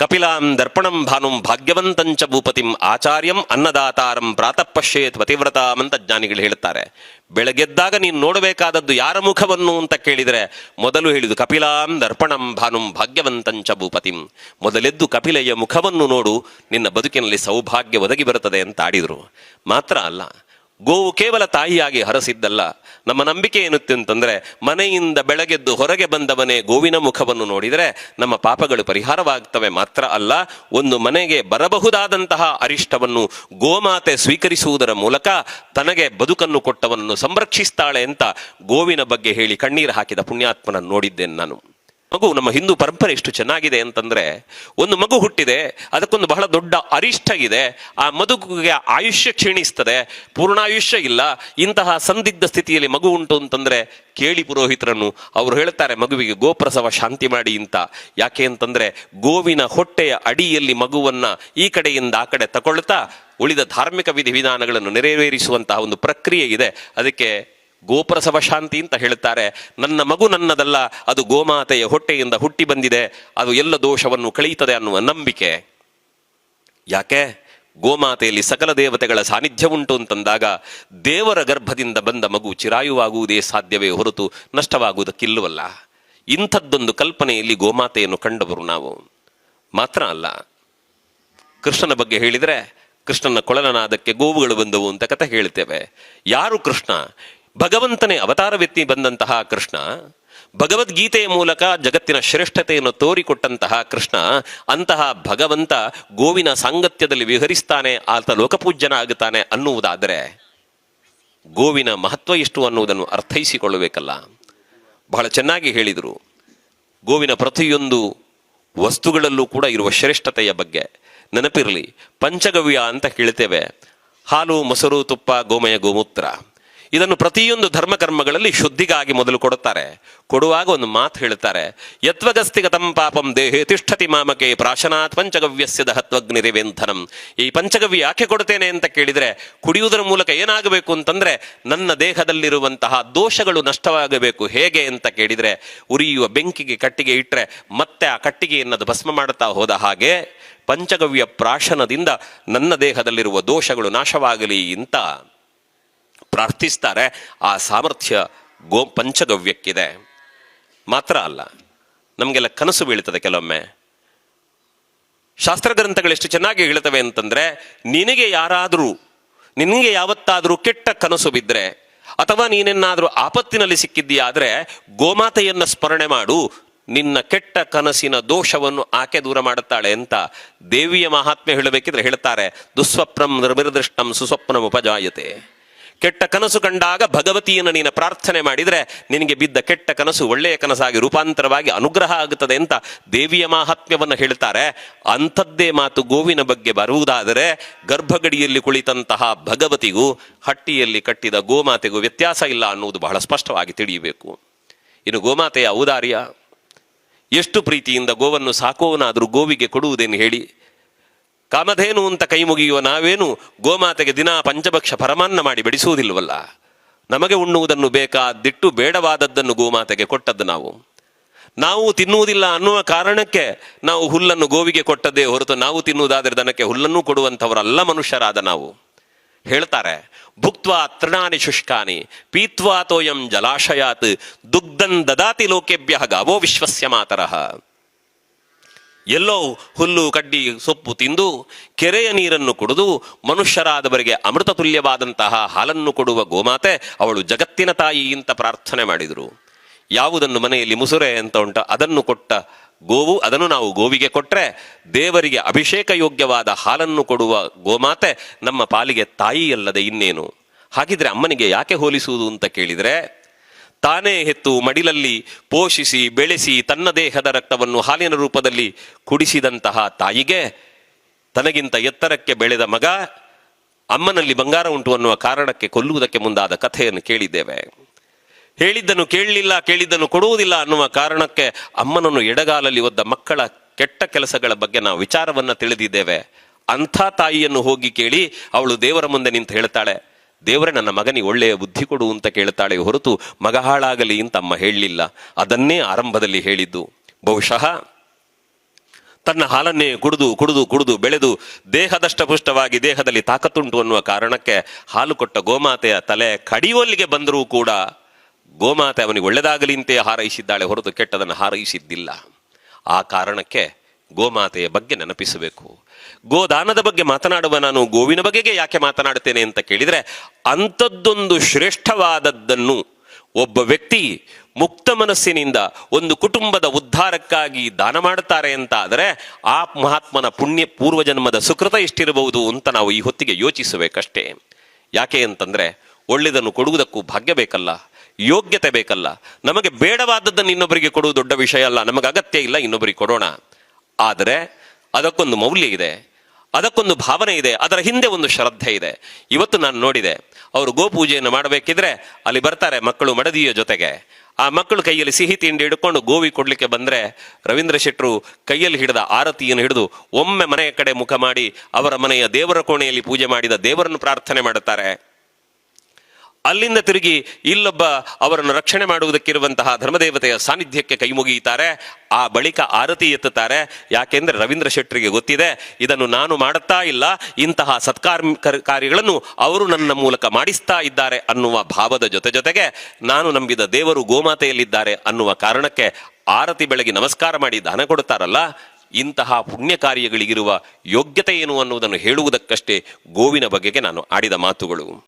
ಕಪಿಲಾಂ ದರ್ಪಣಂ ಭಾನುಂ ಭಾಗ್ಯವಂತಂಚ ಭೂಪತಿಂ ಆಚಾರ್ಯಂ ಅನ್ನದಾತಾರಂ ಪ್ರಾತಃ ಪಶ್ಯೇತ್ ಅಂತ ಜ್ಞಾನಿಗಳು ಹೇಳುತ್ತಾರೆ. ಬೆಳಗೆದ್ದಾಗ ನೀನು ನೋಡಬೇಕಾದದ್ದು ಯಾರ ಮುಖವನ್ನು ಅಂತ ಕೇಳಿದರೆ ಮೊದಲು ಹೇಳಿದು ಕಪಿಲಾಂ ದರ್ಪಣಂ ಭಾನುಂ ಭಾಗ್ಯವಂತಂಚ ಭೂಪತಿಂ. ಮೊದಲೆದ್ದು ಕಪಿಲೆಯ ಮುಖವನ್ನು ನೋಡು, ನಿನ್ನ ಬದುಕಿನಲ್ಲಿ ಸೌಭಾಗ್ಯ ಒದಗಿ ಬರುತ್ತದೆ ಅಂತ ಆಡಿದರು. ಮಾತ್ರ ಅಲ್ಲ ಗೋವು ಕೇವಲ ತಾಯಿಯಾಗಿ ಹರಸಿದ್ದಲ್ಲ. ನಮ್ಮ ನಂಬಿಕೆ ಏನುತ್ತೆ ಅಂತಂದ್ರೆ, ಮನೆಯಿಂದ ಬೆಳಗೆದ್ದು ಹೊರಗೆ ಬಂದವನೇ ಗೋವಿನ ಮುಖವನ್ನು ನೋಡಿದರೆ ನಮ್ಮ ಪಾಪಗಳು ಪರಿಹಾರವಾಗ್ತವೆ ಮಾತ್ರ ಅಲ್ಲ, ಒಂದು ಮನೆಗೆ ಬರಬಹುದಾದಂತಹ ಅರಿಷ್ಟವನ್ನು ಗೋಮಾತೆ ಸ್ವೀಕರಿಸುವುದರ ಮೂಲಕ ತನಗೆ ಬದುಕನ್ನು ಕೊಟ್ಟವನ್ನು ಸಂರಕ್ಷಿಸ್ತಾಳೆ ಅಂತ ಗೋವಿನ ಬಗ್ಗೆ ಹೇಳಿ ಕಣ್ಣೀರು ಹಾಕಿದ ಪುಣ್ಯಾತ್ಮನ ನೋಡಿದ್ದೇನೆ ನಾನು. ಮಗು ನಮ್ಮ ಹಿಂದೂ ಪರಂಪರೆ ಎಷ್ಟು ಚೆನ್ನಾಗಿದೆ ಅಂತಂದ್ರೆ ಒಂದು ಮಗು ಹುಟ್ಟಿದೆ, ಅದಕ್ಕೊಂದು ಬಹಳ ದೊಡ್ಡ ಅರಿಷ್ಟ ಇದೆ, ಆ ಮಗುಗೆ ಆಯುಷ್ಯ ಕ್ಷೀಣಿಸ್ತದೆ, ಪೂರ್ಣಾಯುಷ್ಯ ಇಲ್ಲ, ಇಂತಹ ಸಂದಿಗ್ಧ ಸ್ಥಿತಿಯಲ್ಲಿ ಮಗು ಉಂಟು ಅಂತಂದ್ರೆ ಕೇಳಿ ಪುರೋಹಿತರನ್ನು, ಅವರು ಹೇಳ್ತಾರೆ ಮಗುವಿಗೆ ಗೋಪ್ರಸವ ಶಾಂತಿ ಮಾಡಿ ಅಂತ. ಯಾಕೆ ಅಂತಂದ್ರೆ ಗೋವಿನ ಹೊಟ್ಟೆಯ ಅಡಿಯಲ್ಲಿ ಮಗುವನ್ನ ಈ ಕಡೆಯಿಂದ ಆ ಕಡೆ ತಗೊಳ್ತಾ ಉಳಿದ ಧಾರ್ಮಿಕ ವಿಧಿವಿಧಾನಗಳನ್ನು ನೆರವೇರಿಸುವಂತಹ ಒಂದು ಪ್ರಕ್ರಿಯೆ ಇದೆ. ಅದಕ್ಕೆ ಗೋಪ್ರಸವ ಶಾಂತಿ ಅಂತ ಹೇಳುತ್ತಾರೆ. ನನ್ನ ಮಗು ನನ್ನದಲ್ಲ, ಅದು ಗೋಮಾತೆಯ ಹೊಟ್ಟೆಯಿಂದ ಹುಟ್ಟಿ ಬಂದಿದೆ, ಅದು ಎಲ್ಲ ದೋಷವನ್ನು ಕಳೀತದೆ ಅನ್ನುವ ನಂಬಿಕೆ. ಯಾಕೆ? ಗೋಮಾತೆಯಲ್ಲಿ ಸಕಲ ದೇವತೆಗಳ ಸಾನ್ನಿಧ್ಯ ಉಂಟು ಅಂತಂದಾಗ ದೇವರ ಗರ್ಭದಿಂದ ಬಂದ ಮಗು ಚಿರಾಯುವಾಗುವುದೇ ಸಾಧ್ಯವೇ ಹೊರತು ನಷ್ಟವಾಗುವುದಕ್ಕಿಲ್ಲವಲ್ಲ. ಇಂಥದ್ದೊಂದು ಕಲ್ಪನೆಯಲ್ಲಿ ಗೋಮಾತೆಯನ್ನು ಕಂಡವರು ನಾವು. ಮಾತ್ರ ಅಲ್ಲ. ಕೃಷ್ಣನ ಬಗ್ಗೆ ಹೇಳಿದರೆ, ಕೃಷ್ಣನ ಕೊಳಲನಾದಕ್ಕೆ ಗೋವುಗಳು ಬಂದವು ಅಂತ ಕಥೆ ಹೇಳ್ತೇವೆ. ಯಾರು ಕೃಷ್ಣ? ಭಗವಂತನೇ ಅವತಾರವೆತ್ತಿ ಬಂದಂತಹ ಕೃಷ್ಣ, ಭಗವದ್ಗೀತೆಯ ಮೂಲಕ ಜಗತ್ತಿನ ಶ್ರೇಷ್ಠತೆಯನ್ನು ತೋರಿಕೊಟ್ಟಂತಹ ಕೃಷ್ಣ, ಅಂತಹ ಭಗವಂತ ಗೋವಿನ ಸಾಂಗತ್ಯದಲ್ಲಿ ವಿಹರಿಸ್ತಾನೆ, ಆತ ಲೋಕಪೂಜ್ಯನಾಗುತ್ತಾನೆ ಅನ್ನುವುದಾದರೆ ಗೋವಿನ ಮಹತ್ವ ಎಷ್ಟು ಅನ್ನುವುದನ್ನು ಅರ್ಥೈಸಿಕೊಳ್ಳಬೇಕಲ್ಲ. ಬಹಳ ಚೆನ್ನಾಗಿ ಹೇಳಿದರು. ಗೋವಿನ ಪ್ರತಿಯೊಂದು ವಸ್ತುಗಳಲ್ಲೂ ಕೂಡ ಇರುವ ಶ್ರೇಷ್ಠತೆಯ ಬಗ್ಗೆ. ನೆನಪಿರಲಿ, ಪಂಚಗವ್ಯ ಅಂತ ಹೇಳ್ತೇವೆ. ಹಾಲು, ಮೊಸರು, ತುಪ್ಪ, ಗೋಮಯ, ಗೋಮೂತ್ರ. ಇದನ್ನು ಪ್ರತಿಯೊಂದು ಧರ್ಮಕರ್ಮಗಳಲ್ಲಿ ಶುದ್ಧಿಗಾಗಿ ಮೊದಲು ಕೊಡುತ್ತಾರೆ. ಕೊಡುವಾಗ ಒಂದು ಮಾತು ಹೇಳ್ತಾರೆ ಯತ್ವಗಸ್ತಿಗತಂ ಪಾಪಂ ದೇಹೇ ತಿಷ್ಠತಿ ಮಾಮಕೆ ಪ್ರಾಶನಾತ್ ಪಂಚಗವ್ಯಸ್ಯ ದಹತ್ವಗ್ನಿರಿವೆಂಥನಂ ಈ ಪಂಚಗವ್ಯ ಯಾಕೆ ಕೊಡುತ್ತೇನೆ ಅಂತ ಕೇಳಿದರೆ, ಕುಡಿಯುವುದರ ಮೂಲಕ ಏನಾಗಬೇಕು ಅಂತಂದರೆ, ನನ್ನ ದೇಹದಲ್ಲಿರುವಂತಹ ದೋಷಗಳು ನಷ್ಟವಾಗಬೇಕು. ಹೇಗೆ ಅಂತ ಕೇಳಿದರೆ, ಉರಿಯುವ ಬೆಂಕಿಗೆ ಕಟ್ಟಿಗೆ ಇಟ್ಟರೆ ಮತ್ತೆ ಆ ಕಟ್ಟಿಗೆಯನ್ನದು ಭಸ್ಮ ಮಾಡುತ್ತಾ ಹೋದ ಹಾಗೆ, ಪಂಚಗವ್ಯ ಪ್ರಾಶನದಿಂದ ನನ್ನ ದೇಹದಲ್ಲಿರುವ ದೋಷಗಳು ನಾಶವಾಗಲಿ ಅಂತ ಪ್ರಾರ್ಥಿಸ್ತಾರೆ, ಆ ಸಾಮರ್ಥ್ಯ ಗೋ ಪಂಚಗವ್ಯಕ್ಕಿದೆ. ಮಾತ್ರ ಅಲ್ಲ, ನಮಗೆಲ್ಲ ಕನಸು ಬೀಳ್ತದೆ ಕೆಲವೊಮ್ಮೆ. ಶಾಸ್ತ್ರ ಗ್ರಂಥಗಳು ಎಷ್ಟು ಚೆನ್ನಾಗಿ ಹೇಳ್ತವೆ ಅಂತಂದ್ರೆ, ನಿನಗೆ ಯಾರಾದರೂ, ನಿನಗೆ ಯಾವತ್ತಾದರೂ ಕೆಟ್ಟ ಕನಸು ಬಿದ್ದರೆ ಅಥವಾ ನೀನೆನ್ನಾದರೂ ಆಪತ್ತಿನಲ್ಲಿ ಸಿಕ್ಕಿದ್ದೀಯಾದ್ರೆ, ಗೋಮಾತೆಯನ್ನು ಸ್ಮರಣೆ ಮಾಡು, ನಿನ್ನ ಕೆಟ್ಟ ಕನಸಿನ ದೋಷವನ್ನು ಆಕೆ ದೂರ ಮಾಡುತ್ತಾಳೆ ಅಂತ ದೇವಿಯ ಮಹಾತ್ಮೆ ಹೇಳಬೇಕಿದ್ರೆ ಹೇಳ್ತಾರೆ, ದುಸ್ವಪ್ನಂ ನಿರ್ವಿರದೃಷ್ಟಂ ಸುಸ್ವಪ್ನಂ ಉಪಜಾಯತೆ. ಕೆಟ್ಟ ಕನಸು ಕಂಡಾಗ ಭಗವತಿಯನ್ನು ನೀನು ಪ್ರಾರ್ಥನೆ ಮಾಡಿದರೆ ನಿನಗೆ ಬಿದ್ದ ಕೆಟ್ಟ ಕನಸು ಒಳ್ಳೆಯ ಕನಸಾಗಿ ರೂಪಾಂತರವಾಗಿ ಅನುಗ್ರಹ ಆಗುತ್ತದೆ ಅಂತ ದೇವಿಯ ಮಾಹಾತ್ಮ್ಯವನ್ನು ಹೇಳ್ತಾರೆ. ಅಂಥದ್ದೇ ಮಾತು ಗೋವಿನ ಬಗ್ಗೆ ಬರುವುದಾದರೆ ಗರ್ಭಗಡಿಯಲ್ಲಿ ಕುಳಿತಂತಹ ಭಗವತಿಗೂ ಹಟ್ಟಿಯಲ್ಲಿ ಕಟ್ಟಿದ ಗೋಮಾತೆಗೂ ವ್ಯತ್ಯಾಸ ಇಲ್ಲ ಅನ್ನುವುದು ಬಹಳ ಸ್ಪಷ್ಟವಾಗಿ ತಿಳಿಯಬೇಕು. ಇನ್ನು ಗೋಮಾತೆಯ ಔದಾರ್ಯ, ಎಷ್ಟು ಪ್ರೀತಿಯಿಂದ ಗೋವನ್ನು ಸಾಕೋವನಾದರೂ ಗೋವಿಗೆ ಕೊಡುವುದೇನು ಹೇಳಿ? ಕಾಮಧೇನು ಅಂತ ಕೈ ಮುಗಿಯುವ ನಾವೇನು? ಗೋಮಾತೆಗೆ ದಿನ ಪಂಚಭಕ್ಷ ಪರಮಾನ್ನ ಮಾಡಿ ಬಿಡಿಸುವುದಿಲ್ಲವಲ್ಲ? ನಮಗೆ ಉಣ್ಣುವುದನ್ನು ಬೇಕಾದಿಟ್ಟು ಬೇಡವಾದದ್ದನ್ನು ಗೋಮಾತೆಗೆ ಕೊಟ್ಟದ್ದು ನಾವು. ನಾವು ತಿನ್ನುವುದಿಲ್ಲ ಅನ್ನುವ ಕಾರಣಕ್ಕೆ ನಾವು ಹುಲ್ಲನ್ನು ಗೋವಿಗೆ ಕೊಟ್ಟದ್ದೇ ಹೊರತು ನಾವು ತಿನ್ನುವುದಾದರೆ ದನಕ್ಕೆ ಹುಲ್ಲನ್ನು ಕೊಡುವಂಥವರಲ್ಲ ಮನುಷ್ಯರಾದ ನಾವು. ಹೇಳ್ತಾರೆ, ಭುಕ್ತ್ವಾ ತೃಣಾನಿ ಶುಷ್ಕಾನಿ, ಪೀತ್ವಾ ತೋಯಂ ಜಲಾಶಯಾತ್, ದುಗ್ಧಂ ದದಾತಿ ಲೋಕೆಭ್ಯ ಗಾವೋ ವಿಶ್ವಸ್ಯ ಮಾತರಃ. ಎಲ್ಲೋ ಹುಲ್ಲು, ಕಡ್ಡಿ, ಸೊಪ್ಪು ತಿಂದು ಕೆರೆಯ ನೀರನ್ನು ಕುಡಿದು ಮನುಷ್ಯರಾದವರಿಗೆ ಅಮೃತ ತುಲ್ಯವಾದಂತಹ ಹಾಲನ್ನು ಕೊಡುವ ಗೋಮಾತೆ ಅವಳು ಜಗತ್ತಿನ ತಾಯಿ ಅಂತ ಪ್ರಾರ್ಥನೆ ಮಾಡಿದರು. ಯಾವುದನ್ನು ಮನೆಯಲ್ಲಿ ಮುಸುರೆ ಅಂತ ಉಂಟ, ಅದನ್ನು ಕೊಟ್ಟ ಗೋವು, ಅದನ್ನು ನಾವು ಗೋವಿಗೆ ಕೊಟ್ಟರೆ ದೇವರಿಗೆ ಅಭಿಷೇಕ ಯೋಗ್ಯವಾದ ಹಾಲನ್ನು ಕೊಡುವ ಗೋಮಾತೆ ನಮ್ಮ ಪಾಲಿಗೆ ತಾಯಿಯಲ್ಲದೆ ಇನ್ನೇನು? ಹಾಗಿದ್ರೆ ಅಮ್ಮನಿಗೆ ಯಾಕೆ ಹೋಲಿಸುವುದು ಅಂತ ಕೇಳಿದರೆ ತಾನೇ ಹೆತ್ತು ಮಡಿಲಲ್ಲಿ ಪೋಷಿಸಿ ಬೆಳೆಸಿ ತನ್ನ ದೇಹದ ರಕ್ತವನ್ನು ಹಾಲಿನ ರೂಪದಲ್ಲಿ ಕುಡಿಸಿದಂತಹ ತಾಯಿಗೆ ತನಗಿಂತ ಎತ್ತರಕ್ಕೆ ಬೆಳೆದ ಮಗ ಅಮ್ಮನಲ್ಲಿ ಬಂಗಾರ ಉಂಟು ಅನ್ನುವ ಕಾರಣಕ್ಕೆ ಕೊಲ್ಲುವುದಕ್ಕೆ ಮುಂದಾದ ಕಥೆಯನ್ನು ಕೇಳಿದ್ದೇವೆ. ಹೇಳಿದ್ದನ್ನು ಕೇಳಲಿಲ್ಲ, ಕೇಳಿದ್ದನ್ನು ಕೊಡುವುದಿಲ್ಲ ಅನ್ನುವ ಕಾರಣಕ್ಕೆ ಅಮ್ಮನನ್ನು ಎಡಗಾಲಲ್ಲಿ ಒದ್ದ ಮಕ್ಕಳ ಕೆಟ್ಟ ಕೆಲಸಗಳ ಬಗ್ಗೆ ನಾವು ವಿಚಾರವನ್ನ ತಿಳಿದಿದ್ದೇವೆ. ಅಂಥ ತಾಯಿಯನ್ನು ಹೋಗಿ ಕೇಳಿ ಅವಳು ದೇವರ ಮುಂದೆ ನಿಂತು ಹೇಳ್ತಾಳೆ ದೇವರೇ, ನನ್ನ ಮಗನಿಗೆ ಒಳ್ಳೆಯ ಬುದ್ಧಿ ಕೊಡು ಅಂತ ಕೇಳ್ತಾಳೆ ಹೊರತು ಮಗ ಹಾಳಾಗಲಿ ಅಂತ ಅಮ್ಮ ಹೇಳಲಿಲ್ಲ. ಅದನ್ನೇ ಆರಂಭದಲ್ಲಿ ಹೇಳಿದ್ದು. ಬಹುಶಃ ತನ್ನ ಹಾಲನ್ನೇ ಕುಡಿದು ಕುಡಿದು ಕುಡಿದು ಬೆಳೆದು ದೇಹದಷ್ಟಪುಷ್ಟವಾಗಿ ದೇಹದಲ್ಲಿ ತಾಕತ್ತುಂಟು ಅನ್ನುವ ಕಾರಣಕ್ಕೆ ಹಾಲು ಕೊಟ್ಟ ಗೋಮಾತೆಯ ತಲೆ ಕಡಿಯುವಲ್ಲಿಗೆ ಬಂದರೂ ಕೂಡ ಗೋಮಾತೆ ಅವನಿಗೆ ಒಳ್ಳೆದಾಗಲಿ ಅಂತೇ ಹಾರೈಸಿದ್ದಾಳೆ ಹೊರತು ಕೆಟ್ಟದನ್ನು ಹಾರೈಸಿದ್ದಿಲ್ಲ. ಆ ಕಾರಣಕ್ಕೆ ಗೋಮಾತೆಯ ಬಗ್ಗೆ ನೆನಪಿಸಬೇಕು. ಗೋದಾನದ ಬಗ್ಗೆ ಮಾತನಾಡುವ ನಾನು ಗೋವಿನ ಬಗೆಗೆ ಯಾಕೆ ಮಾತನಾಡುತ್ತೇನೆ ಅಂತ ಕೇಳಿದರೆ, ಅಂಥದ್ದೊಂದು ಶ್ರೇಷ್ಠವಾದದ್ದನ್ನು ಒಬ್ಬ ವ್ಯಕ್ತಿ ಮುಕ್ತ ಮನಸ್ಸಿನಿಂದ ಒಂದು ಕುಟುಂಬದ ಉದ್ಧಾರಕ್ಕಾಗಿ ದಾನ ಮಾಡುತ್ತಾರೆ ಅಂತ ಆದರೆ, ಆ ಮಹಾತ್ಮನ ಪುಣ್ಯ ಪೂರ್ವಜನ್ಮದ ಸುಕೃತ ಎಷ್ಟಿರಬಹುದು ಅಂತ ನಾವು ಈ ಹೊತ್ತಿಗೆ ಯೋಚಿಸಬೇಕಷ್ಟೇ. ಯಾಕೆ ಅಂತಂದ್ರೆ, ಒಳ್ಳೆಯದನ್ನು ಕೊಡುವುದಕ್ಕೂ ಭಾಗ್ಯ ಬೇಕಲ್ಲ, ಯೋಗ್ಯತೆ ಬೇಕಲ್ಲ. ನಮಗೆ ಬೇಡವಾದದ್ದನ್ನು ಇನ್ನೊಬ್ಬರಿಗೆ ಕೊಡುವುದು ದೊಡ್ಡ ವಿಷಯ ಅಲ್ಲ ನಮಗೆ ಅಗತ್ಯ ಇಲ್ಲ, ಇನ್ನೊಬ್ಬರಿಗೆ ಕೊಡೋಣ. ಆದರೆ ಅದಕ್ಕೊಂದು ಮೌಲ್ಯ ಇದೆ, ಅದಕ್ಕೊಂದು ಭಾವನೆ ಇದೆ, ಅದರ ಹಿಂದೆ ಒಂದು ಶ್ರದ್ಧೆ ಇದೆ. ಇವತ್ತು ನಾನು ನೋಡಿದೆ, ಅವರು ಗೋಪೂಜೆಯನ್ನು ಮಾಡಬೇಕಿದ್ರೆ ಅಲ್ಲಿ ಬರ್ತಾರೆ ಮಕ್ಕಳು ಮಡದಿಯ ಜೊತೆಗೆ. ಆ ಮಕ್ಕಳು ಕೈಯಲ್ಲಿ ಸಿಹಿ ತಿಂಡಿ ಹಿಡ್ಕೊಂಡು ಗೋವಿ ಕೊಡ್ಲಿಕ್ಕೆ ಬಂದ್ರೆ ರವೀಂದ್ರ ಶೆಟ್ರು ಕೈಯಲ್ಲಿ ಹಿಡಿದ ಆರತಿಯನ್ನು ಹಿಡಿದು ಒಮ್ಮೆ ಮನೆಯ ಕಡೆ ಮುಖ ಮಾಡಿ ಅವರ ಮನೆಯ ದೇವರ ಕೋಣೆಯಲ್ಲಿ ಪೂಜೆ ಮಾಡಿದ ದೇವರನ್ನು ಪ್ರಾರ್ಥನೆ ಮಾಡುತ್ತಾರೆ. ಅಲ್ಲಿಂದ ತಿರುಗಿ ಇಲ್ಲೊಬ್ಬ ಅವರನ್ನು ರಕ್ಷಣೆ ಮಾಡುವುದಕ್ಕಿರುವಂತಹ ಧರ್ಮದೇವತೆಯ ಸಾನ್ನಿಧ್ಯಕ್ಕೆ ಕೈ ಮುಗಿಯುತ್ತಾರೆ. ಆ ಬಳಿಕ ಆರತಿ ಎತ್ತುತ್ತಾರೆ. ಯಾಕೆಂದರೆ ರವೀಂದ್ರ ಶೆಟ್ಟರಿಗೆ ಗೊತ್ತಿದೆ, ಇದನ್ನು ನಾನು ಮಾಡುತ್ತಾ ಇಲ್ಲ, ಇಂತಹ ಸತ್ಕಾರ ಕಾರ್ಯಗಳನ್ನು ಅವರು ನನ್ನ ಮೂಲಕ ಮಾಡಿಸ್ತಾ ಇದ್ದಾರೆ ಅನ್ನುವ ಭಾವದ ಜೊತೆ ಜೊತೆಗೆ ನಾನು ನಂಬಿದ ದೇವರು ಗೋಮಾತೆಯಲ್ಲಿದ್ದಾರೆ ಅನ್ನುವ ಕಾರಣಕ್ಕೆ ಆರತಿ ಬೆಳಗ್ಗೆ ನಮಸ್ಕಾರ ಮಾಡಿ ದಾನ ಕೊಡುತ್ತಾರಲ್ಲ, ಇಂತಹ ಪುಣ್ಯ ಕಾರ್ಯಗಳಿಗಿರುವ ಯೋಗ್ಯತೆ ಏನು ಅನ್ನುವುದನ್ನು ಹೇಳುವುದಕ್ಕಷ್ಟೇ ಗೋವಿನ ಬಗೆಗೆ ನಾನು ಆಡಿದ ಮಾತುಗಳು.